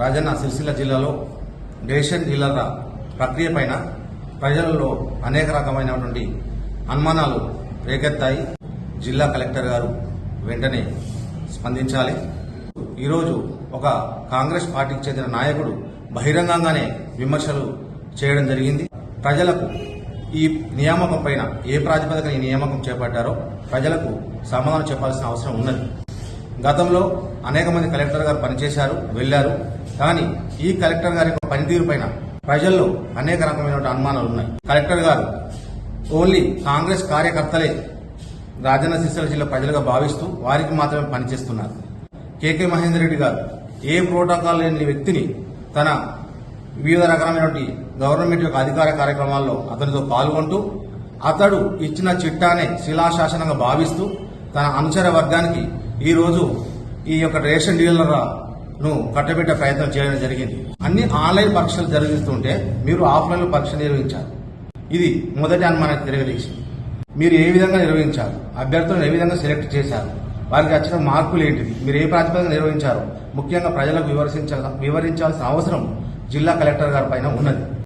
రాజన్న సిరిసిల్ల జిల్లాలో రేషన్ డీలర్ల ప్రక్రియ పైన ప్రజలలో అనేక రకమైనటువంటి అనుమానాలు రేకెత్తాయి. జిల్లా కలెక్టర్ గారు వెంటనే స్పందించాలి. ఈరోజు ఒక కాంగ్రెస్ పార్టీకి చెందిన నాయకుడు బహిరంగంగానే విమర్శలు చేయడం జరిగింది. ప్రజలకు ఈ నియామకం పైన ఏ ప్రాతిపదికన ఈ నియామకం చేపట్టారో ప్రజలకు సమాధానం చెప్పాల్సిన అవసరం ఉన్నది. గతంలో అనేక మంది కలెక్టర్ గారు పనిచేశారు వెళ్ళారు కానీ ఈ కలెక్టర్ గారి యొక్క పనితీరు పైన ప్రజల్లో అనేక రకమైన అనుమానాలు ఉన్నాయి. కలెక్టర్ గారు ఓన్లీ కాంగ్రెస్ కార్యకర్తలే రాజన్న సిరిసిల్ల జిల్లా ప్రజలుగా భావిస్తూ వారికి మాత్రమే పనిచేస్తున్నారు. కేకే మహేందర్ రెడ్డి గారు ఏ ప్రోటోకాల్ లేని వ్యక్తిని తన వివిధ రకమైనటువంటి గవర్నమెంట్ యొక్క అధికార కార్యక్రమాల్లో అతనితో పాల్గొంటూ అతడు ఇచ్చిన చిట్టానే శిలాశాసనంగా భావిస్తూ తన అనుచర వర్గానికి ఈరోజు ఈ యొక్క రేషన్ డీలర్ను కట్టబెట్టే ప్రయత్నం చేయడం జరిగింది. అన్ని ఆన్లైన్ పరీక్షలు జరిగిస్తుంటే మీరు ఆఫ్లైన్ పరీక్ష నిర్వహించారు ఇది మొదటి అనుమానానికి తిరగలేసి మీరు ఏ విధంగా నిర్వహించారు అభ్యర్థులను ఏ విధంగా సెలెక్ట్ చేశారు? వారికి వచ్చిన మార్కులు ఏంటివి? మీరు ఏ ప్రాతిపదికన నిర్వహించారు? ముఖ్యంగా ప్రజలకు వివరించాల్సిన వివరించాల్సిన అవసరం జిల్లా కలెక్టర్ గారి పైన ఉన్నది.